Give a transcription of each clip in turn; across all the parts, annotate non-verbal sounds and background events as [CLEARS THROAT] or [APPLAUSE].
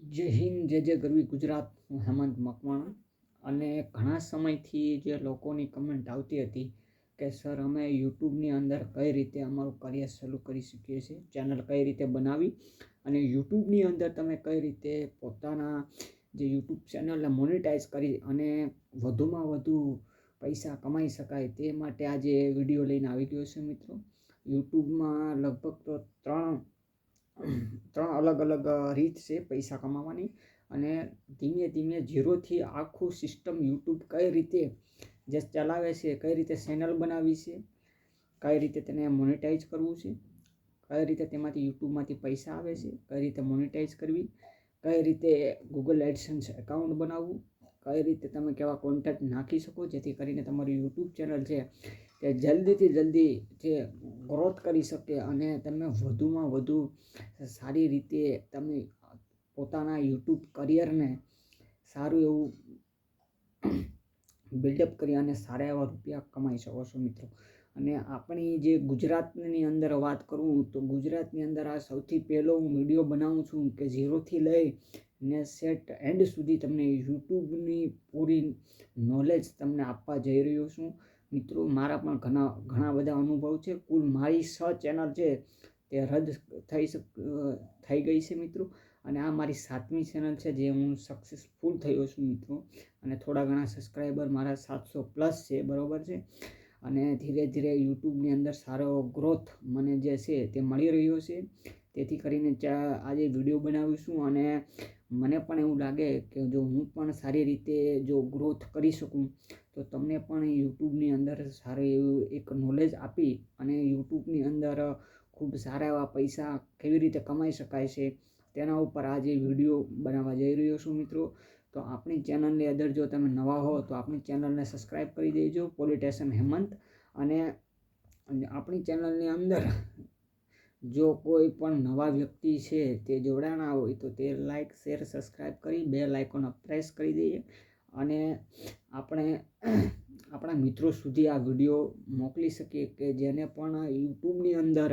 જય હિન્દ, જય જય ગરવી ગુજરાત, હું હેમંત મકવાણા. અને ઘણા સમયથી જે લોકોની કમેન્ટ આવતી હતી કે, સર, અમે યુટ્યુબની અંદર કઈ રીતે અમારું કરિયર શરૂ કરી શકીએ છીએ? ચેનલ કઈ રીતે બનાવી? અને યુટ્યુબની અંદર તમે કઈ રીતે પોતાના જે યુટ્યુબ ચેનલને મોનિટાઈઝ કરી અને વધુમાં વધુ પૈસા કમાઈ શકાય તે માટે આજે વીડિયો લઈને આવી ગયો છે મિત્રો. યુટ્યુબમાં લગભગ તો ત્રણ ત્રણ અલગ અલગ રીત છે પૈસા કમાવાની. અને ધીમે ધીમે ઝીરોથી આખું સિસ્ટમ યુટ્યુબ કઈ રીતે જે ચલાવે છે, કઈ રીતે ચેનલ બનાવી છે, કઈ રીતે તેને મોનિટાઈઝ કરવું છે, કઈ રીતે તેમાંથી યુટ્યુબમાંથી પૈસા આવે છે, કઈ રીતે મોનિટાઈઝ કરવી, કઈ રીતે ગૂગલ એડસન્સ એકાઉન્ટ બનાવવું કઈ રીતે તમે કેવા કોન્ટેક્ટ નાખી શકો? જેથી કરીને તમારું યુટ્યુબ ચેનલ છે તે જલ્દીથી જલ્દી જે ગ્રોથ કરી શકે અને તમે વધુમાં વધુ સારી રીતે તમે પોતાના યુટ્યુબ કરિયરને સારું એવું બિલ્ડઅપ કરી અને સારા એવા રૂપિયા કમાઈ શકો છો મિત્રો. અને આપણી જે ગુજરાતની અંદર વાત કરું તો ગુજરાતની અંદર આ સૌથી પહેલો હું વીડિયો બનાવું છું કે ઝીરોથી લઈ ને સેટ એન્ડ સુધી તમને યુટ્યુબની પૂરી નોલેજ તમને આપવા જઈ રહ્યો છું. મિત્રો, મારા પણ ઘણા ઘણા બધા અનુભવ છે. કુલ મારી છ ચેનલ છે તે રદ થઈ થઈ ગઈ છે, મિત્રો. અને આ મારી સાતમી ચેનલ છે જે હું સક્સેસફુલ થયો છું, મિત્રો. અને થોડા ઘણા સબસ્ક્રાઈબર મારા સાતસો પ્લસ છે, બરાબર છે. અને ધીરે ધીરે યુટ્યુબની અંદર સારો ગ્રોથ મને જે છે તે મળી રહ્યો છે. તેથી કરીને આજે વીડિયો બનાવીશું અને મને પણ એવું લાગે કે જો હું પણ સારી રીતે જો ગ્રોથ કરી શકું, તો તમને પણ યુટ્યુબની અંદર સારું એવું એક નોલેજ આપી અને યુટ્યુબની અંદર ખૂબ સારા એવા પૈસા કેવી રીતે કમાઈ શકાય છે, તેના ઉપર આજે વીડિયો બનાવવા જઈ રહ્યો છું મિત્રો. તો આપણી ચેનલની અંદર જો તમે નવા હો, તો આપણી ચેનલને સબસ્ક્રાઈબ કરી દેજો. પોલિટેશન હેમંત અને આપણી ચેનલની અંદર જો કોઈ પણ નવા વ્યક્તિ છે તે જોડાણા હોય તો તે લાઇક શેર સબસ્ક્રાઈબ કરી બે લાઇકોને પ્રેસ કરી દઈએ અને આપણે, આપણા મિત્રો સુધી આ વીડિયો મોકલી શકીએ કે જેને પણ યુટ્યુબની અંદર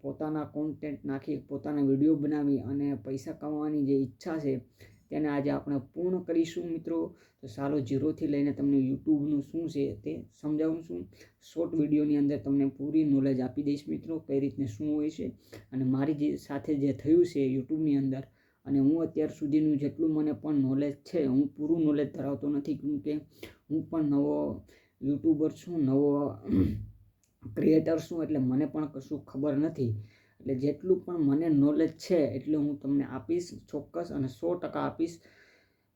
પોતાના કોન્ટેન્ટ નાખી, પોતાના વીડિયો બનાવી અને પૈસા કમાવાની જે ઈચ્છા છે તેને આજે આપણે પૂર્ણ કરીશું, મિત્રો. તો ચાલો જીરોથી લઈને તમને યુટ્યુબનું શું છે તે સમજાવું છું. શોર્ટ વિડીયોની અંદર તમને પૂરી નોલેજ આપી દઈશ, મિત્રો, કઈ રીતને શું હોય છે. અને મારી જે સાથે જે થયું છે યુટ્યુબની અંદર, અને હું અત્યાર સુધીનું જેટલું મને પણ નોલેજ છે, હું પૂરું નોલેજ ધરાવતો નથી કે હું પણ નવો યુટ્યુબર છું, નવો ક્રિએટર છું, એટલે મને પણ કશું ખબર નથી. એટલે જેટલું પણ મને નોલેજ છે એટલું હું તમને આપીશ, ચોક્કસ અને સો ટકા આપીશ.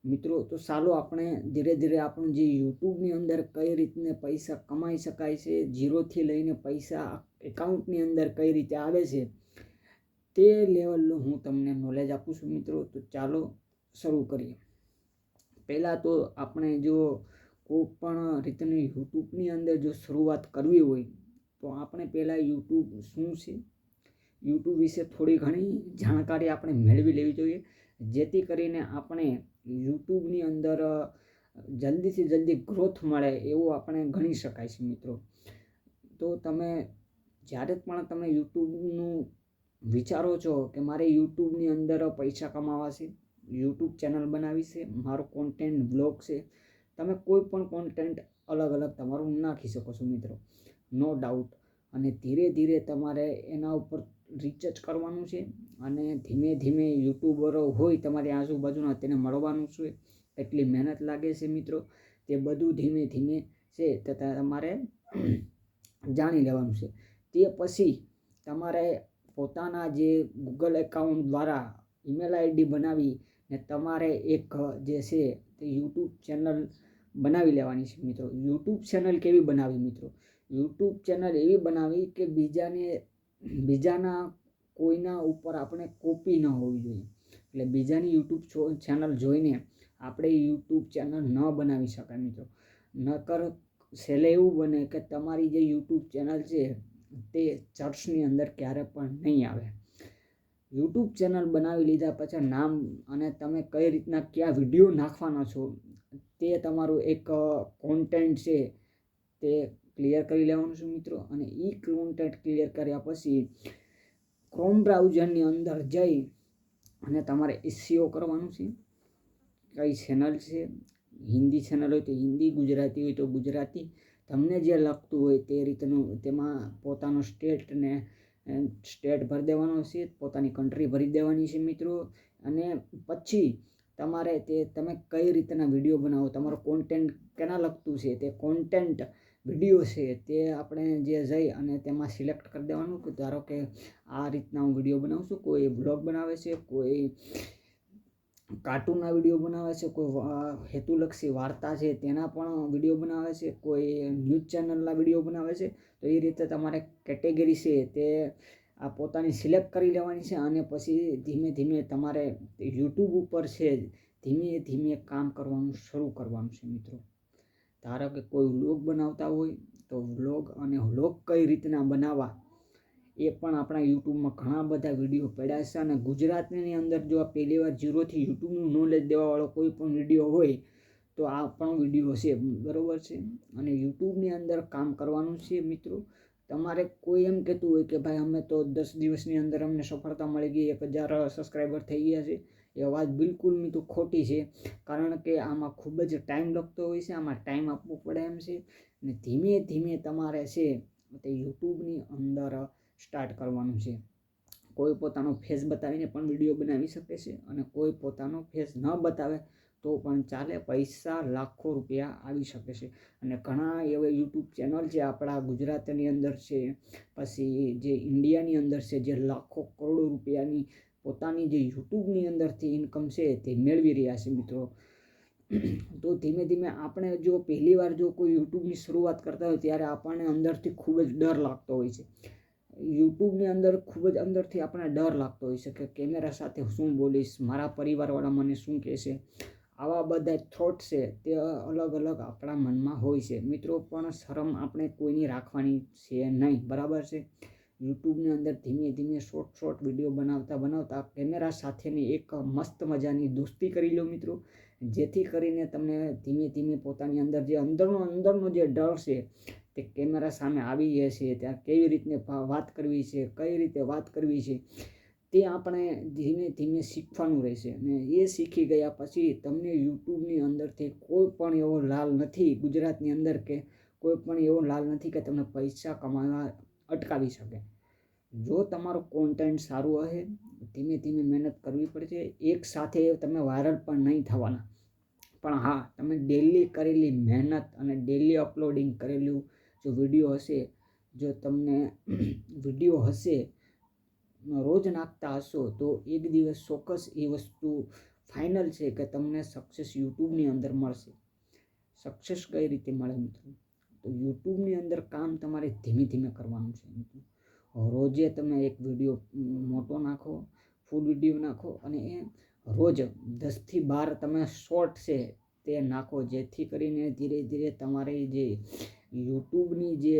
મિત્રો, તો ચાલો આપણે ધીરે ધીરે આપણું જે યુટ્યુબની અંદર કઈ રીતને પૈસા કમાઈ શકાય છે જીરોથી લઈને પૈસા એકાઉન્ટની અંદર કઈ રીતે આવે છે, તે લેવલનું હું તમને નોલેજ આપું છું મિત્રો. તો ચાલો શરૂ કરીએ. પહેલાં તો આપણે જો કોઈ પણ રીતની યુટ્યુબની અંદર જો શરૂઆત કરવી હોય, તો આપણે પહેલાં યુટ્યુબ શું છે? યુટ્યુબ વિશે થોડી ઘણી જાણકારી આપણે મેળવી લેવી જોઈએ. જેથી કરીને આપણે યુટ્યુબની અંદર જલ્દીથી જલ્દી ગ્રોથ મળે એવું આપણે ગણી શકાય છે મિત્રો. તો તમે જ્યારે પણ તમે યુટ્યુબનું વિચારો છો કે મારે યુટ્યુબની અંદર પૈસા કમાવા છે, યુટ્યુબ ચેનલ બનાવી છે, મારો કોન્ટેન્ટ બ્લોગ છે, તમે કોઈ પણ કોન્ટેન્ટ અલગ અલગ તમારું નાખી શકો છો મિત્રો. નો ડાઉટ અને ધીરે ધીરે તમારે એના ઉપર રિસર્ચ કરવાનું છે અને ધીમે ધીમે યુટ્યુબરો હોય તમારી આજુબાજુના તેને મળવાનું છે. એટલી મહેનત લાગે છે મિત્રો. તે બધું ધીમે ધીમે છે તે તમારે જાણી લેવાનું છે. તે પછી તમારે પોતાના જે ગૂગલ એકાઉન્ટ દ્વારા ઈમેલ આઈડી બનાવી ને તમારે એક જે છે તે યુટ્યુબ ચેનલ બનાવી લેવાની છે મિત્રો. યુટ્યુબ ચેનલ કેવી બનાવી મિત્રો? યુટ્યુબ ચેનલ એવી બનાવી કે બીજાને બીજાના કોઈના ઉપર આપણે કોપી ન હોવી જોઈએ. એટલે બીજાની યુટ્યુબ ચેનલ જોઈને આપણે યુટ્યુબ ચેનલ ન બનાવી શકાય મિત્રો. નકર છેલ્લે એવું બને કે તમારી જે યુટ્યુબ ચેનલ છે, તે ચર્ચની અંદર ક્યારે પણ નહીં આવે. યુટ્યુબ ચેનલ બનાવી લીધા પછી નામ અને તમે કઈ રીતના કયા વીડિયો નાખવાના છો, તે તમારું એક કોન્ટેન્ટ છે, તે ક્લિયર કરી લેવાનું છે મિત્રો. અને એ કોન્ટેન્ટ ક્લિયર કર્યા પછી ક્રોમ બ્રાઉઝરની અંદર જઈ અને તમારે એસસીઓ કરવાનું છે. કઈ ચેનલ છે? હિન્દી ચેનલ હોય તો હિન્દી, ગુજરાતી હોય તો ગુજરાતી. તમને જે લગતું હોય તે રીતનું તેમાં પોતાનો સ્ટેટને સ્ટેટ ભરી દેવાનો છે. પોતાની કન્ટ્રી ભરી દેવાની છે મિત્રો. અને પછી તમારે તે તમે કઈ રીતના વીડિયો બનાવો, તમારો કોન્ટેન્ટ કેના લગતું છે તે કોન્ટેન્ટ વીડિયો છે તે આપણે જે જઈ અને તેમાં સિલેક્ટ કરી દેવાનું કે ધારો કે આ રીતના હું વીડિયો બનાવું છું, કોઈ બ્લોગ બનાવે છે, કોઈ કાર્ટૂનના વીડિયો બનાવે છે, કોઈ હેતુલક્ષી વાર્તા છે તેના પણ વીડિયો બનાવે છે, કોઈ ન્યૂઝ ચેનલના વીડિયો બનાવે છે, તો એ રીતે તમારે કેટેગરી છે તે આ પોતાની સિલેક્ટ કરી લેવાની છે અને પછી ધીમે ધીમે તમારે યુટ્યુબ ઉપર છે ધીમે ધીમે કામ કરવાનું શરૂ કરવાનું છે મિત્રો. ધારો કે કોઈ વ્લોગ બનાવતા હોય, તો વ્લોગ અને વ્લોગ કઈ રીતના બનાવવા, એ પણ આપણા યુટ્યુબમાં ઘણા બધા વીડિયો પડ્યા છે. અને ગુજરાતની અંદર જો આ પહેલી વાર જીરોથી યુટ્યુબનું નોલેજ દેવાવાળો કોઈ પણ વીડિયો હોય, તો આ પણ વીડિયો છે. બરાબર છે? અને યુટ્યુબની અંદર કામ કરવાનું છે મિત્રો. તમારે કોઈ એમ કહેતું હોય કે ભાઈ અમે તો દસ દિવસની અંદર અમને સફળતા મળી ગઈ, એક હજાર સબસ્ક્રાઈબર થઈ ગયા છે. એ વાત બિલકુલ મિત્રો ખોટી છે. કારણ કે આમાં ખૂબ જ ટાઈમ લાગતો હોય છે, આમાં ટાઈમ આપવો પડે એમ છે. અને ધીમે ધીમે તમારે છે તે યુટ્યુબની અંદર સ્ટાર્ટ કરવાનું છે. કોઈ પોતાનો ફેસ બતાવીને પણ વીડિયો બનાવી શકે છે અને કોઈ પોતાનો ફેસ ન બતાવે તો પણ ચાલે પૈસા લાખો રૂપિયા આવી શકે છે. અને ઘણા એવા યુટ્યુબ ચેનલ છે આપણા ગુજરાતની અંદર છે. પછી જે ઇન્ડિયાની અંદર છે, જે લાખો કરોડો રૂપિયાની પોતાની જે યુટ્યુબની અંદરથી ઇન્કમ છે તે મેળવી રહ્યા છે મિત્રો. તો ધીમે ધીમે આપણે જો પહેલી વાર જો કોઈ યુટ્યુબની શરૂઆત કરતા હોય ત્યારે આપણને અંદરથી ખૂબ જ ડર લાગતો હોય છે. યુટ્યુબની અંદર ખૂબ જ અંદરથી આપણને ડર લાગતો હોય છે કે કેમેરા સાથે શું બોલીશ, મારા પરિવારવાળા મને શું કહેશે? આવા બધા થોટ છે તે અલગ અલગ આપણા મનમાં હોય છે. મિત્રો, પણ શરમ આપણે કોઈની રાખવાની છે નહીં. બરાબર છે? યુટ્યુબની અંદર ધીમે ધીમે શોર્ટ શોર્ટ વીડિયો બનાવતા બનાવતા કેમેરા સાથેની એક મસ્ત મજાની દોસ્તી કરી લો મિત્રો. જેથી કરીને તમને ધીમે ધીમે પોતાની અંદર જે અંદરનો અંદરનો જે ડર છે તે કેમેરા સામે આવી ગયા છે. ત્યાં કેવી રીતને વાત કરવી છે, કઈ રીતે વાત કરવી છે તે આપણે ધીમે ધીમે શીખવાનું રહેશે. અને એ શીખી ગયા પછી તમને યુટ્યુબની અંદરથી કોઈ પણ એવો લાલ નથી ગુજરાતની અંદર કે કોઈ પણ એવો લાલ નથી કે તમને પૈસા કમાવા અટકાવી શકે. જો તમારું કોન્ટેન્ટ સારું હશે ધીમે ધીમે મહેનત કરવી પડશે. એક સાથે તમે વાયરલ પણ નહીં થવાના. પણ હા, તમે ડેલી કરેલી મહેનત અને ડેલી અપલોડિંગ કરેલું જો વીડિયો હશે, જો તમને [CLEARS THROAT] વીડિયો હશે, રોજ નાખતા હશો, તો એક દિવસ ચોક્કસ એ વસ્તુ ફાઇનલ છે કે તમને સક્સેસ યુટ્યુબની અંદર મળશે. સક્સેસ કઈ રીતે મળે મિત્રો? તો યુટ્યુબની અંદર કામ તમારે ધીમે ધીમે કરવાનું છે. રોજે તમે એક વીડિયો મોટો નાખો ફૂડ વીડિયો નાખો અને એ રોજ દસથી બાર તમે શોર્ટ છે તે નાખો, જેથી કરીને ધીરે ધીરે તમારી જે યુટ્યુબની જે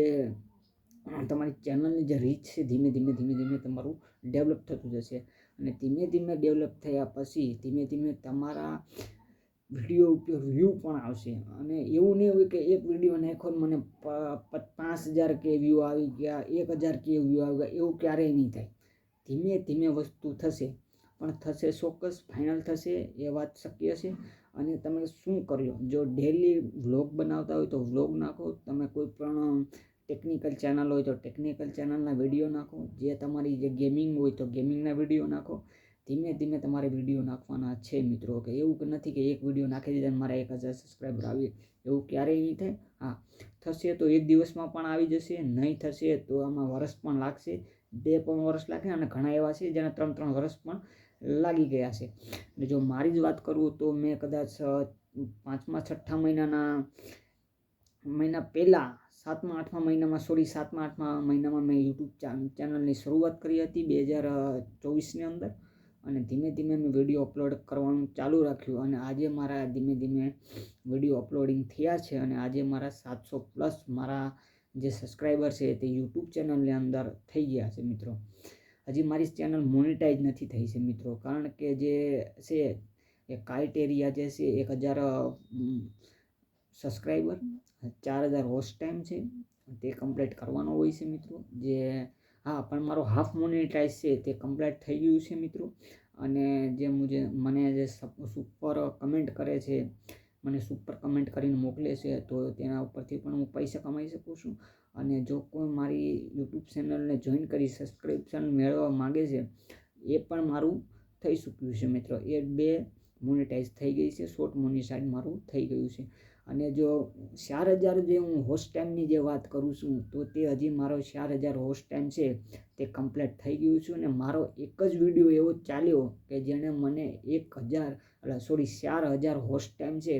તમારી ચેનલની જે રીચ છે ધીમે ધીમે ધીમે ધીમે તમારું ડેવલપ થતું જશે. અને ધીમે ધીમે ડેવલપ થયા પછી ધીમે ધીમે તમારા વીડિયો ઉપર વ્યૂ પણ આવશે. અને એવું નહીં હોય કે એક વીડિયો નાખો મને પાંચ હજાર કે વ્યૂ આવી ગયા, એક હજાર કે વ્યૂ આવી ગયા, એવું ક્યારેય નહીં થાય. ધીમે ધીમે વસ્તુ થશે. પણ થશે ચોક્કસ ફાઇનલ થશે, એ વાત શક્ય છે. અને તમે શું કર્યો? જો ડેલી વ્લોગ બનાવતા હોય તો વ્લોગ નાખો. તમે કોઈ પણ ટેકનિકલ ચેનલ હોય તો ટેકનિકલ ચેનલના વીડિયો નાખો. જે તમારી જે ગેમિંગ હોય તો ગેમિંગના વીડિયો નાખો. ધીમે ધીમે તમારે વીડિયો નાખવાના છે મિત્રો. કે એવું નથી કે એક વીડિયો નાખી દીધા મારા એક હજાર સબસ્ક્રાઈબર આવી એવું ક્યારેય નહીં થાય? હા. થશે તો એક દિવસમાં પણ આવી જશે, નહીં થશે તો આમાં વરસ પણ લાગશે, બે પણ વર્ષ લાગે અને ઘણા એવા છે જેને ત્રણ ત્રણ વર્ષ પણ લાગી ગયા છે. અને જો મારી જ વાત કરું તો મેં કદાચ પાંચમા, છઠ્ઠા મહિનાના, મહિના પહેલાં, સાતમા, આઠમા મહિનામાં, સોરી, સાતમા, આઠમા મહિનામાં મેં યુટ્યુબ ચેનલની શરૂઆત કરી હતી બે હજાર ચોવીસની અંદર. અને ધીમે ધીમે મેં વીડિયો અપલોડ કરવાનું ચાલુ રાખ્યું અને આજે મારા ધીમે ધીમે વીડિયો અપલોડિંગ થયા છે અને આજે મારા સાતસો પ્લસ મારા જે સબસ્ક્રાઈબર છે તે યુટ્યુબ ચેનલની અંદર થઈ ગયા છે મિત્રો. હજી મારી ચેનલ મોનિટાઈઝ નથી થઈ છે મિત્રો, કારણ કે જે છે એ ક્રાઇટેરિયા જે છે એક હજાર સબસ્ક્રાઈબર ચાર હજાર હોસ્ટ ટાઈમ છે, તે કમ્પ્લીટ કરવાનો હોય છે મિત્રો. જે હા, પણ મારો હાફ મોનિટાઈઝ છે, તે કમ્પ્લીટ થઈ ગયું છે મિત્રો. અને જે મુજે, મને જે સુપર કમેન્ટ કરે છે, મને સુપર કમેન્ટ કરીને મોકલે છે, તો તેના ઉપરથી પણ હું પૈસા કમાઈ શકું છું. અને જો કોઈ મારી યુટ્યુબ ચેનલને જોઈન કરી સબસ્ક્રિપ્શન મેળવવા માગે છે, એ પણ મારું થઈ ચૂક્યું છે મિત્રો. એ બે મોનેટાઈઝ થઈ ગઈ છે શોર્ટ મોનિટાઈઝ મારું થઈ ગયું છે. અને જો ચાર હજાર જે હું હોસ્ટ ટાઈમની જે વાત કરું છું, તો તે હજી મારો ચાર હજાર હોસ્ટ ટાઈમ છે, તે કમ્પ્લીટ થઈ ગયું છે અને મારો એક જ વીડિયો એવો ચાલ્યો કે જેણે મને એક હજાર એટલે સોરી ચાર હજાર હોસ્ટ ટાઈમ છે,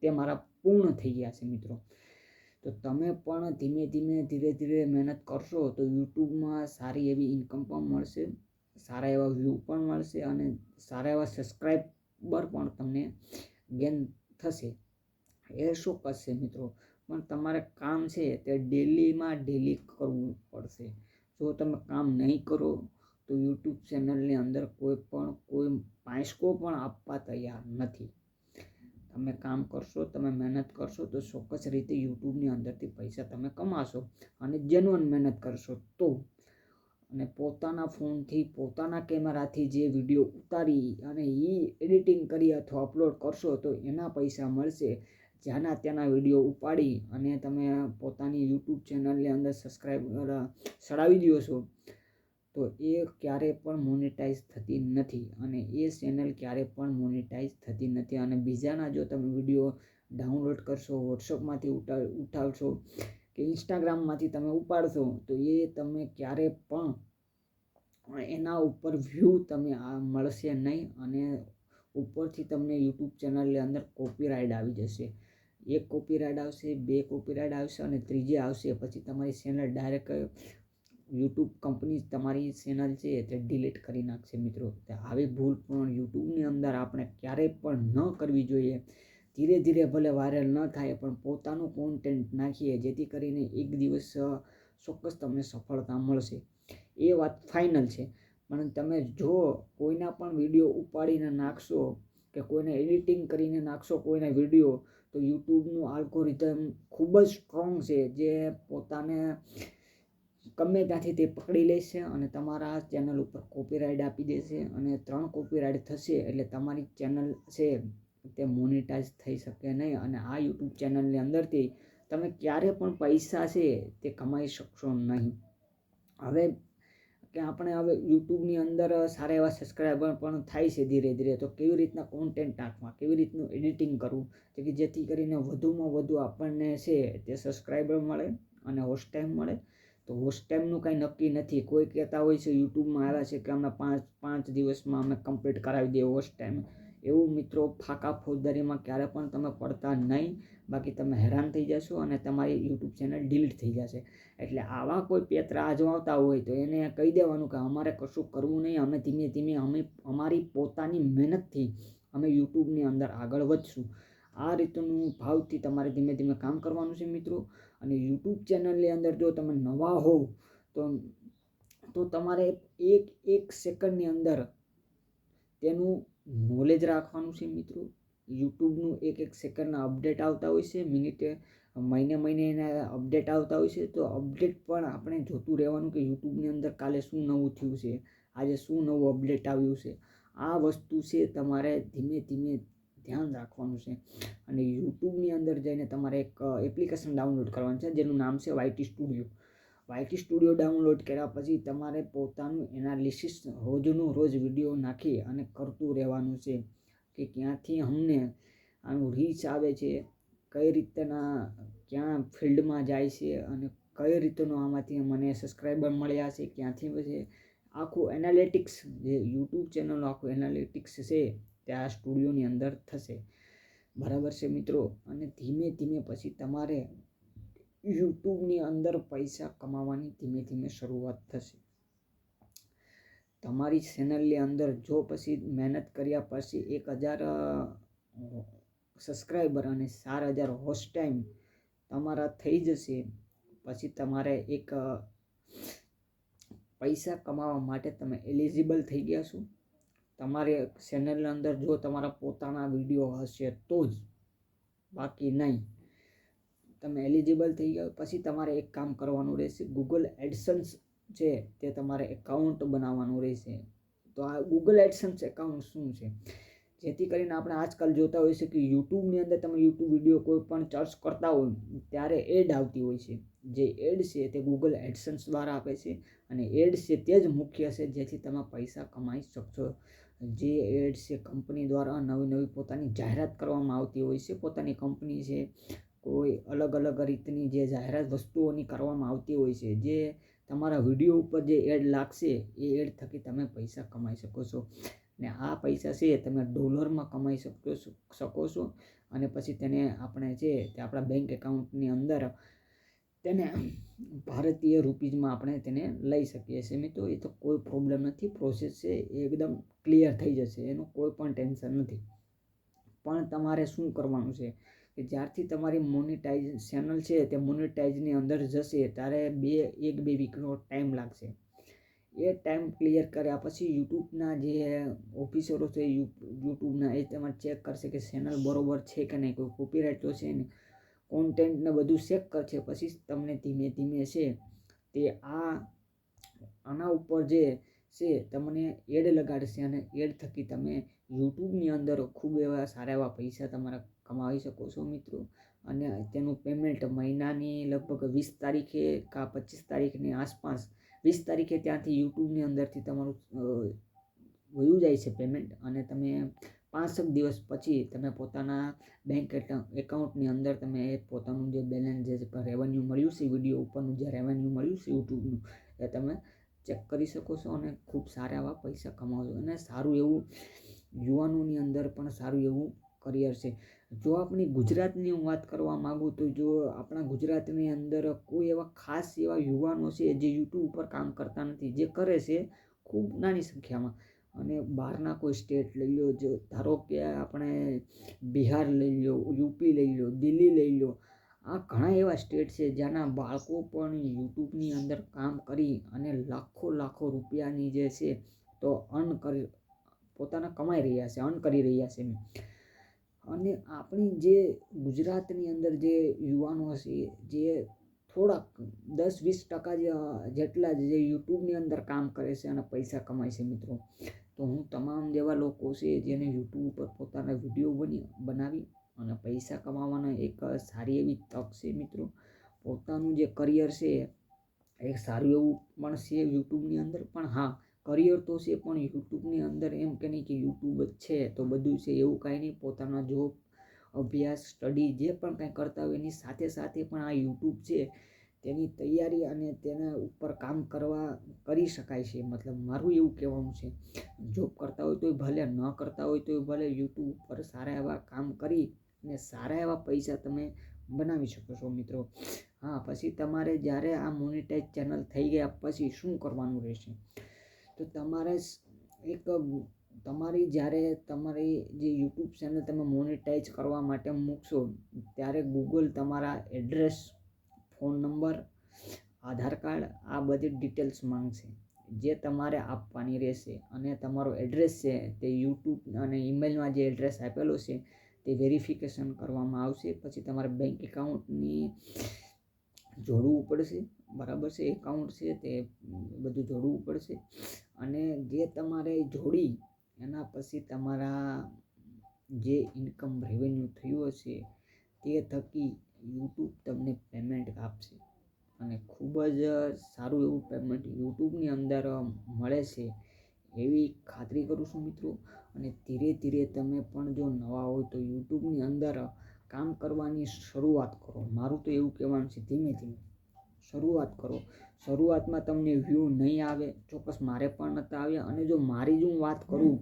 તે મારા પૂર્ણ થઈ ગયા છે મિત્રો. તો તમે પણ ધીમે ધીમે, ધીરે ધીરે મહેનત કરશો તો યુટ્યુબમાં સારી એવી ઇન્કમ પણ મળશે, સારા એવા વ્યૂ પણ મળશે અને સારા એવા સબસ્ક્રાઈબર પણ તમને ગેન થશે. એ શું કરશે મિત્રો? પણ તમારે કામ છે તે ડેલીમાં ડેલી કરવું પડશે. જો તમે કામ નહીં કરો, તો યુટ્યુબ ચેનલની અંદર કોઈ પણ, કોઈ પાંચકો પણ આપવા તૈયાર નથી. તમે કામ કરશો, તમે મહેનત કરશો, તો ચોક્કસ રીતે યુટ્યુબની અંદરથી પૈસા તમે કમાશો અને જેન્યુઅન મહેનત કરશો તો. અને પોતાના ફોનથી, પોતાના કેમેરાથી જે વીડિયો ઉતારી અને એ એડિટિંગ કરી અથવા અપલોડ કરશો તો એના પૈસા મળશે. જ્યાંના ત્યાંના વીડિયો ઉપાડી અને તમે પોતાની યુટ્યુબ ચેનલની અંદર સબસ્ક્રાઈબ ચડાવી દો છો, તો એ ક્યારે પણ મોનેટાઈઝ થતી નથી અને એ ચેનલ ક્યારે પણ મોનેટાઈઝ થતી નથી અને બીજાના જો તમે વીડિયો ડાઉનલોડ કરશો વોટ્સઅપમાંથી ઉઠાવ, ઉઠાવશો કે ઇન્સ્ટાગ્રામમાંથી તમે ઉપાડશો, તો એ તમે ક્યારે પણ એના ઉપર વ્યૂ તમે આ મળશે નહીં અને ઉપરથી તમને યુટ્યુબ ચેનલની અંદર કોપીરાઇટ આવી જશે. એક કોપીરાઇટ આવશે, બે કોપીરાઇટ આવશે અને ત્રીજે આવશે. પછી તમારી ચેનલ ડાયરેક્ટ યુટ્યુબ કંપની તમારી ચેનલ છે તે ડિલીટ કરી નાખશે મિત્રો. આવી ભૂલ પણ યુટ્યુબની અંદર આપણે ક્યારેય પણ ન કરવી જોઈએ. ધીરે ધીરે ભલે વાયરલ ન થાય, પણ પોતાનું કોન્ટેન્ટ નાખીએ, જેથી કરીને એક દિવસ ચોક્કસ તમને સફળતા મળશે. એ વાત ફાઇનલ છે. પણ તમે જો કોઈના પણ વીડિયો ઉપાડીને નાખશો કે કોઈને એડિટિંગ કરીને નાખશો, કોઈના વીડિયો તો યુટ્યુબનું આલ્ગોરિધમ ખૂબ જ સ્ટ્રોંગ છે, જે પોતાને ગમે ત્યાંથી તે પકડી લેશે અને તમારા ચેનલ ઉપર કોપીરાઇટ આપી દેશે અને ત્રણ કોપીરાઇટ થશે એટલે તમારી ચેનલ છે તે મોનિટાઈઝ થઈ શકે નહીં અને આ યુટ્યુબ ચેનલની અંદરથી તમે ક્યારે પણ પૈસા છે તે કમાઈ શકશો નહીં. હવે કે આપણે હવે યુટ્યુબની અંદર સારા એવા સબસ્ક્રાઈબર પણ થાય છે ધીરે ધીરે, તો કેવી રીતના કોન્ટેન્ટ નાખવા, કેવી રીતનું એડિટિંગ કરવું? કે જેથી કરીને વધુમાં વધુ આપણને છે તે સબસ્ક્રાઈબર મળે અને હોસ્ટ ટાઈમ મળે. તો હોસ્ટ ટાઈમનું કાંઈ નક્કી નથી. કોઈ કહેતા હોય છે યુટ્યુબમાં આવ્યા છે કે અમે પાંચ પાંચ દિવસમાં અમે કમ્પ્લીટ કરાવી દઈએ હોસ્ટ ટાઈમ એવું મિત્રો ફાકા ફોજદારીમાં ક્યારે પણ તમે પડતા નહીં. બાકી તમે હેરાન થઈ જશો અને તમારી યુટ્યુબ ચેનલ ડિલીટ થઈ જશે. એટલે આવા કોઈ પેતરા અજમાવતા હોય તો એને કહી દેવાનું કે અમારે કશું કરવું નહીં. અમે ધીમે ધીમે અમે અમારી પોતાની મહેનતથી અમે યુટ્યુબની અંદર આગળ વધશું. આ રીતનું ભાવથી તમારે ધીમે ધીમે કામ કરવાનું છે મિત્રો. અને યુટ્યુબ ચેનલની અંદર જો તમે નવા હોવ તો તો તમારે એક એક સેકન્ડની અંદર તેનું નોલેજ રાખવાનું છે મિત્રો. યુટ્યુબનું એક એક સેકન્ડના અપડેટ આવતા હોય છે. મિનિટે, મહિને મહિને એના અપડેટ આવતા હોય છે. તો અપડેટ પણ આપણે જોતું રહેવાનું કે યુટ્યુબની અંદર કાલે શું નવું થયું છે? આજે શું નવું અપડેટ આવ્યું છે? આ વસ્તુ છે તમારે ધીમે ધીમે ધ્યાન રાખવાનું છે. અને યુટ્યુબની અંદર જઈને તમારે એક એપ્લિકેશન ડાઉનલોડ કરવાનું છે. જેનું નામ છે YT studio YT studio download કર્યા પછી તમારે પોતાનું એનાલિસિસ રોજનું રોજ વીડિયો નાખી અને કરતું રહેવાનું છે કે ક્યાંથી અમને આનું રીચ આવે છે, કઈ રીતના ક્યાં ફિલ્ડમાં જાય છે અને કઈ રીતનું આમાંથી મને સબસ્ક્રાઈબર મળ્યા છે, ક્યાંથી પછી આખું એનાલિટિક્સ જે યુટ્યુબ ચેનલ આખું એનાલિટિક્સ છે તે આ સ્ટુડિયોની અંદર થશે. બરાબર છે મિત્રો? અને ધીમે ધીમે પછી તમારે યુટ્યુબની અંદર પૈસા કમાવાની ધીમે ધીમે શરૂઆત થશે. તમારી ચેનલની અંદર જો પછી મહેનત કર્યા પછી એક હજાર સબસ્ક્રાઈબર અને ચાર હજાર હોસ્ટ ટાઈમ તમારા થઈ જશે. પછી તમારે એક પૈસા કમાવા માટે તમે એલિજિબલ થઈ ગયા છો. તમારે ચેનલની અંદર જો તમારા પોતાના વીડિયો હશે તો જ. બાકી નહીં. તમે એલિજિબલ થઈ ગયા પછી તમારે એક કામ કરવાનું રહેશે. ગૂગલ એડસન્સ છે, તે તમારે એકાઉન્ટ બનાવવાનું રહેશે. તો આ ગૂગલ એડસન્સ એકાઉન્ટ શું છે? જેથી કરીને આપણે આજકાલ જોતા હોઈએ છીએ કે યુટ્યુબની અંદર તમે યુટ્યુબ વીડિયો કોઈ પણ સર્ચ કરતા હોય, ત્યારે એડ આવતી હોય છે. જે એડ છે, તે ગૂગલ એડસન્સ દ્વારા આપે છે અને એડ છે તે જ મુખ્ય છે, જેથી તમે પૈસા કમાઈ શકશો. જે એડ છે કંપની દ્વારા નવી નવી પોતાની જાહેરાત કરવામાં આવતી હોય છે. પોતાની કંપની છે કોઈ અલગ અલગ રીતની જે જાહેરાત વસ્તુઓની કરવામાં આવતી હોય છે, જે તમારા વીડિયો ઉપર જે એડ લાગશે, એ એડ થકી તમે પૈસા કમાઈ શકો છો. ને આ પૈસા છે તમે ડોલરમાં કમાઈ શકો શકો છો. અને પછી તેને આપણે છે તે આપણા બેંક એકાઉન્ટની અંદર તેને ભારતીય રૂપીઝમાં આપણે તેને લઈ શકીએ છીએ. મિત્રો, એ તો કોઈ પ્રોબ્લેમ નથી. પ્રોસેસ છે એ એકદમ ક્લિયર થઈ જશે. એનું કોઈ પણ ટેન્શન નથી. પણ તમારે શું કરવાનું છે? કે જ્યારથી તમારી મોનિટાઈઝ ચેનલ છે તે મોનિટાઈઝની અંદર જશે, ત્યારે બે, એક, બે વીકનો ટાઈમ લાગશે. એ ટાઈમ ક્લિયર કર્યા પછી યુટ્યુબના જે ઓફિસરો છે યુટ્યુબના એ તમારે ચેક કરશે કે ચેનલ બરોબર છે કે નહીં, કોઈ કોપીરાઇટ તો છે ને કોન્ટેન્ટને બધું ચેક કરશે, પછી તમને ધીમે ધીમે છે તે આ, આના ઉપર જે છે તમને એડ લગાડશે અને એડ થકી તમે યુટ્યુબની અંદર ખૂબ એવા સારા એવા પૈસા તમારા કમાવી શકો છો મિત્રો. અને તેનું પેમેન્ટ મહિનાની લગભગ વીસ તારીખે કા પચીસ તારીખની આસપાસ, વીસ તારીખે ત્યાંથી યુટ્યુબની અંદરથી તમારું વયું જાય છે પેમેન્ટ અને તમે પાંસઠ દિવસ પછી તમે પોતાના બેંક એકાઉન્ટની અંદર તમે પોતાનું જે બેલેન્સ જે રેવન્યુ મળ્યું છે વીડિયો ઉપરનું જે રેવન્યુ મળ્યું છે યુટ્યુબનું, એ તમે ચેક કરી શકો છો અને ખૂબ સારા એવા પૈસા કમાવો છો. અને સારું એવું યુવાનોની અંદર પણ સારું એવું કરિયર છે. જો આપણી ગુજરાતની હું વાત કરવા માગું તો જો આપણા ગુજરાતની અંદર કોઈ એવા ખાસ એવા યુવાનો છે જે યુટ્યુબ ઉપર કામ કરતા નથી, જે કરે છે ખૂબ નાની સંખ્યામાં. અને બહારના કોઈ સ્ટેટ લઈ લો, જો ધારો કે આપણે બિહાર લઈ લો, યુપી લઈ લો, દિલ્હી લઈ લો, આ ઘણા એવા સ્ટેટ છે જ્યાંના બાળકો પણ યુટ્યુબની અંદર કામ કરી અને લાખો લાખો રૂપિયાની જે છે તો અર્ન કરી, પોતાના કમાઈ રહ્યા છે, અર્ન કરી રહ્યા છે અને આપણી જે ગુજરાતની અંદર જે યુવાનો છે જે થોડાક દસ વીસ ટકા જેટલા જે યુટ્યુબની અંદર કામ કરે છે અને પૈસા કમાય છે મિત્રો, તો હું તમામ જેવા લોકો છે જેને યુટ્યુબ ઉપર પોતાના વીડિયો બની, બનાવી અને પૈસા કમાવાના એક સારી એવી તક છે મિત્રો, પોતાનું જે કરિયર છે એક સારું એવું પણ છે યુટ્યુબની અંદર, પણ હા કરિયર તો છે પણ યુટ્યુબની અંદર એમ કે નહીં કે યુટ્યુબ જ છે, તો બધું છે એવું કાંઈ નહીં, પોતાના જોબ અભ્યાસ સ્ટડી જે પણ કાંઈ કરતા હોય એની સાથે સાથે પણ આ યુટ્યુબ છે, તેની તૈયારી અને તેના ઉપર કામ કરવા કરી શકાય છે, મતલબ મારું એવું કહેવાનું છે. જોબ કરતા હોય તોય ભલે, ન કરતા હોય તોય ભલે, યુટ્યુબ ઉપર સારા એવા કામ કરી અને સારા એવા પૈસા તમે બનાવી શકો છો મિત્રો. હા, પછી તમારે જ્યારે આ મોનિટાઇઝ ચેનલ થઈ ગયા, પછી શું કરવાનું રહેશે? તો તમારે એક, તમારી જ્યારે તમારી જે યુટ્યુબ ચેનલ તમે મોનિટાઈઝ કરવા માટે મૂકશો, ત્યારે ગૂગલ તમારા address, phone number, Aadhaar card, આ બધી ડિટેલ્સ માંગશે. જે તમારે આપવાની રહેશે અને તમારો એડ્રેસ છે તે યુટ્યુબ અને ઈમેલમાં જે એડ્રેસ આપેલો છે તે વેરિફિકેશન કરવામાં આવશે. પછી તમારે બેંક એકાઉન્ટની જોડવું પડશે. બરાબર છે? એકાઉન્ટ છે તે બધું જોડવું પડશે. અને જે તમારે જોડી, એના પછી તમારા જે ઇન્કમ રેવન્યુ થયું હશે, તે થકી યુટ્યુબ તમને પેમેન્ટ આપશે. અને ખૂબ જ સારું એવું પેમેન્ટ યુટ્યુબની અંદર મળે છે, એવી ખાતરી કરું છું મિત્રો. અને ધીરે ધીરે તમે પણ જો નવા હોય તો યુટ્યુબની અંદર કામ કરવાની શરૂઆત કરો. મારું તો એવું કહેવાનું છે, ધીમે ધીમે. શરૂઆત કરો. શરૂઆતમાં તમને વ્યૂ નહીં આવે, ચોક્કસ મારે પણ નહોતા આવ્યા. અને જો મારી જ હું વાત કરું,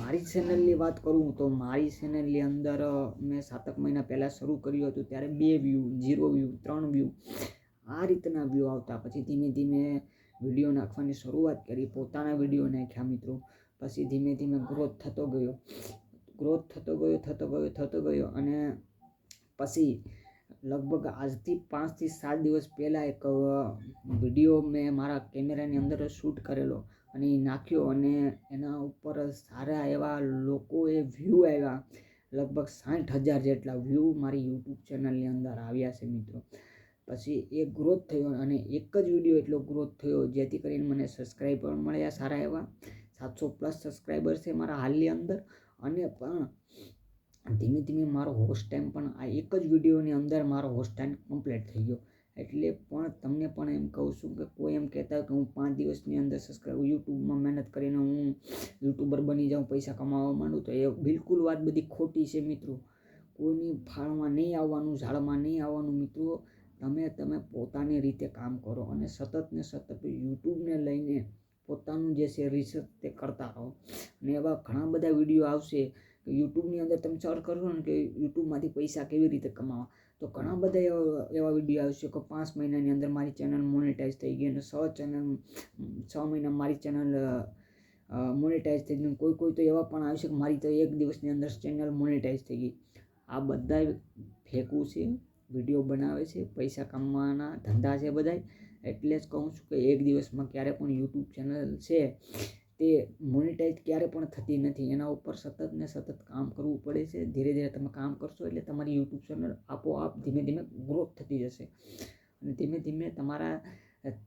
મારી ચેનલની વાત કરું, તો મારી ચેનલની અંદર મેં સાતક મહિના પહેલાં શરૂ કર્યું હતું, ત્યારે બે વ્યૂ ઝીરો વ્યૂ ત્રણ વ્યૂ આ રીતના વ્યૂ આવતા. પછી ધીમે ધીમે વીડિયો નાખવાની શરૂઆત કરી, પોતાના વીડિયો નાખ્યા મિત્રો. પછી ધીમે ધીમે ગ્રોથ થતો ગયો. ગ્રોથ થતો ગયો થતો ગયો થતો ગયો. અને પછી લગભગ આજથી પાંચથી સાત દિવસ પહેલાં એક વીડિયો મેં મારા કેમેરાની અંદર શૂટ કરેલો અને એ નાખ્યો અને એના ઉપર સારા એવા લોકોએ વ્યૂ આવ્યા. લગભગ સાઠ હજાર જેટલા વ્યૂ મારી યુટ્યુબ ચેનલની અંદર આવ્યા છે મિત્રો. પછી એ ગ્રોથ થયો અને એક જ વીડિયો એટલો ગ્રોથ થયો, જેથી કરીને મને સબસ્ક્રાઈબર મળ્યા સારા એવા. સાતસો પ્લસ સબસ્ક્રાઈબર છે મારા હાલની અંદર. અને પણ ધીમે ધીમે મારો હોસ્ટ ટાઈમ પણ આ એક જ વિડીયોની અંદર મારો હોસ્ટ ટાઈમ કમ્પ્લીટ થઈ ગયો. એટલે પણ તમને પણ એમ કહું છું કે કોઈ એમ કહેતા કે હું પાંચ દિવસની અંદર સબસ્ક્રાઈબ યુટ્યુબમાં મહેનત કરીને હું યુટ્યુબર બની જાઉં, પૈસા કમાવા માંડું, તો એ બિલકુલ વાત બધી ખોટી છે મિત્રો. કોઈની ફાળમાં નહીં આવવાનું, ઝાડમાં નહીં આવવાનું મિત્રો. તમે તમે પોતાની રીતે કામ કરો અને સતત ને સતત યુટ્યુબને લઈને પોતાનું જે છે રિસર્ચ તે કરતા રહો. અને એવા ઘણા બધા વીડિયો આવશે કે યુટ્યુબની અંદર તમે સર્ચ કરશો ને કે યુટ્યુબમાંથી પૈસા કેવી રીતે કમાવા. તો ઘણા બધા એવા એવા વીડિયો આવશે કે પાંચ મહિનાની અંદર મારી ચેનલ મોનેટાઈઝ થઈ ગઈ અને છ ચેનલ છ મહિના મારી ચેનલ મોનેટાઈઝ થઈ ગઈ કોઈ કોઈ તો એવા પણ આવશે કે મારી તો એક દિવસની અંદર ચેનલ મોનેટાઈઝ થઈ ગઈ. આ બધા ફેંકવું છે વીડિયો બનાવે છે પૈસા કમાવાના ધંધા છે બધાય. એટલે જ કહું છું કે એક દિવસમાં ક્યારે પણ યુટ્યુબ ચેનલ છે તે મોનિટાઈઝ ક્યારે પણ થતી નથી. એના ઉપર સતત ને સતત કામ કરવું પડે છે. ધીરે ધીરે તમે કામ કરશો એટલે તમારી યુટ્યુબ ચેનલ આપોઆપ ધીમે ધીમે ગ્રોથ થતી જશે. અને ધીમે ધીમે તમારા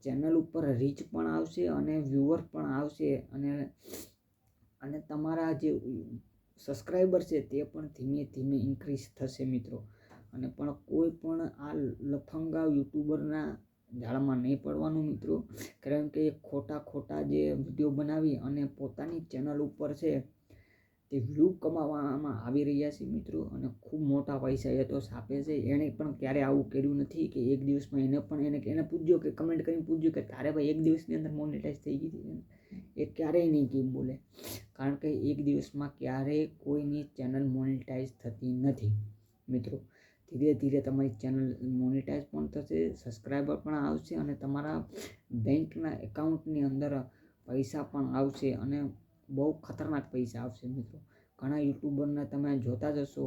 ચેનલ ઉપર રીચ પણ આવશે અને વ્યૂવર પણ આવશે. અને અને તમારા જે સબસ્ક્રાઈબર છે તે પણ ધીમે ધીમે ઇન્ક્રીઝ થશે મિત્રો. અને પણ કોઈ પણ આ લફંગા યુટ્યુબરના જાળમાં નહીં પડવાનું મિત્રો. કારણ કે ખોટા ખોટા જે વીડિયો બનાવી અને પોતાની ચેનલ ઉપર છે, તે વ્યૂ કમાવામાં આવી રહ્યા છે મિત્રો. અને ખૂબ મોટા પૈસા એ તો છાપે છે. એણે પણ ક્યારે આવું કર્યું નથી કે એક દિવસમાં એને પણ એને એને પૂછ્યો કે કમેન્ટ કરીને પૂછ્યું કે તારે ભાઈ એક દિવસની અંદર મોનેટાઈઝ થઈ ગઈ હતી એ ક્યારેય નહીં કેમ બોલે. કારણ કે એક દિવસમાં ક્યારેય કોઈની ચેનલ મોનેટાઈઝ થતી નથી મિત્રો. ધીરે ધીરે તમારી ચેનલ મોનિટાઈઝ પણ થશે સબસ્ક્રાઈબર પણ આવશે અને તમારા બેંકના એકાઉન્ટની અંદર પૈસા પણ આવશે અને બહુ ખતરનાક પૈસા આવશે મિત્રો. ઘણા યુટ્યુબરને તમે જોતા જશો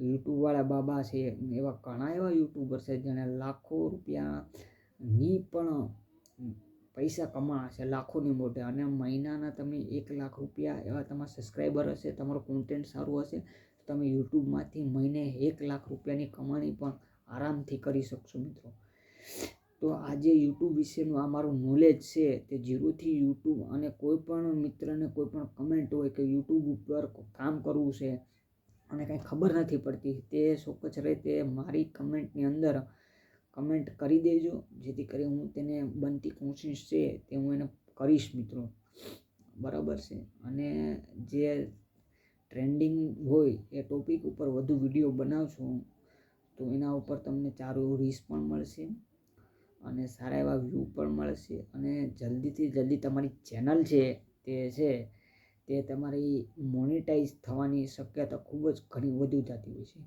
યુટ્યુબવાળા બાબા છે, એવા ઘણા એવા યુટ્યુબર છે જેણે લાખો રૂપિયાની પણ પૈસા કમાશે લાખોની મોટે અને મહિનાના તમે એક લાખ રૂપિયા એવા તમારા સબસ્ક્રાઈબર હશે, તમારું કોન્ટેન્ટ સારું હશે તમે યુટ્યુબમાંથી મહિને એક લાખ રૂપિયાની કમાણી પણ આરામથી કરી શકશો મિત્રો. તો આજે યુટ્યુબ વિશેનું આ મારું નોલેજ છે તે જીરોથી યુટ્યુબ અને કોઈ પણ મિત્રને કોઈ પણ કમેન્ટ હોય કે યુટ્યુબ ઉપર કામ કરવું છે અને કંઈ ખબર નથી પડતી, તે ચોક્કસ રહે તે મારી કમેન્ટની અંદર કમેન્ટ કરી દેજો, જેથી કરી હું તેને બનતી કોશિશ છે તે હું એને કરીશ મિત્રો. બરાબર છે. અને જે ટ્રેન્ડિંગ હોય એ ટોપિક ઉપર વધુ વીડિયો બનાવશું તો એના ઉપર તમને સારું એવું રીસ પણ મળશે અને સારા એવા વ્યૂ પણ મળશે અને જલ્દીથી જલ્દી તમારી ચેનલ છે તે છે તે તમારી મોનિટાઈઝ થવાની શક્યતા ખૂબ જ ઘણી વધુ થતી હોય છે.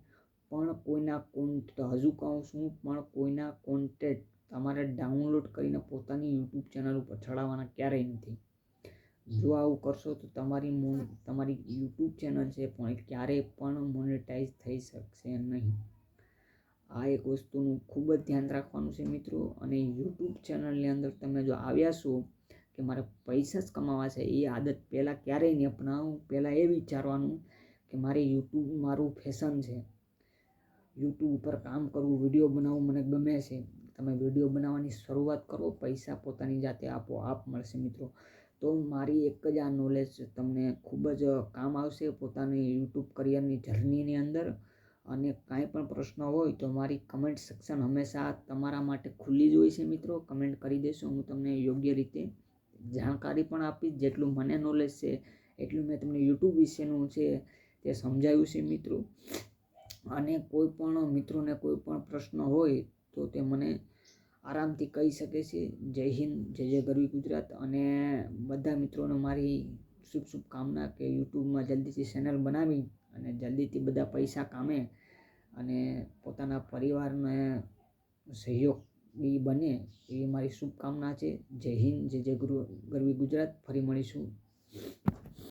પણ કોઈના કોન્ટ હજુ કહું છું, પણ કોઈના કોન્ટેન્ટ તમારે ડાઉનલોડ કરીને પોતાની યુટ્યુબ ચેનલ ઉપર ચડાવવાના ક્યારેય નથી. જો આવું કરશો તો તમારી મોન તમારી યુટ્યુબ ચેનલ છે પણ ક્યારેય પણ મોનેટાઈઝ થઈ શકશે નહીં. આ એક વસ્તુનું ખૂબ જ ધ્યાન રાખવાનું છે મિત્રો. અને યુટ્યુબ ચેનલની અંદર તમે જો આવ્યા છો કે મારે પૈસા જ કમાવા છે, એ આદત પહેલાં ક્યારેય નહીં અપનાવું. પહેલાં એ વિચારવાનું કે મારે યુટ્યુબ મારું ફેશન છે. યુટ્યુબ ઉપર કામ કરવું, વીડિયો બનાવવું મને ગમે છે. તમે વીડિયો બનાવવાની શરૂઆત કરો, પૈસા પોતાની જાતે આપો, આપ મળશે મિત્રો. તો મારી એક જ આ નોલેજ તમને ખૂબ જ કામ આવશે પોતાની યુટ્યુબ કરિયરની જર્નીની અંદર. અને કાંઈ પણ પ્રશ્ન હોય તો મારી કમેન્ટ સેક્શન હંમેશા તમારા માટે ખુલ્લી જ હોય છે મિત્રો. કમેન્ટ કરી દેશો, હું તમને યોગ્ય રીતે જાણકારી પણ આપીશ. જેટલું મને નોલેજ છે, એટલું મેં તમને યુટ્યુબ વિશેનું છે તે સમજાવ્યું છે મિત્રો. અને કોઈ પણ મિત્રોને કોઈ પણ પ્રશ્ન હોય તો તે મને આરામથી કહી શકે છે, જય હિન્દ, જય જય ગરવી ગુજરાત. અને બધા મિત્રોને મારી શુભ શુભકામના કે યુટ્યુબમાં જલ્દીથી ચેનલ બનાવી અને જલ્દીથી બધા પૈસા કામે અને પોતાના પરિવારને સહયોગી બને એવી મારી શુભકામના છે. જય હિન્દ, જય જય ગુરુ, ગરવી ગુજરાત. ફરી મળીશું.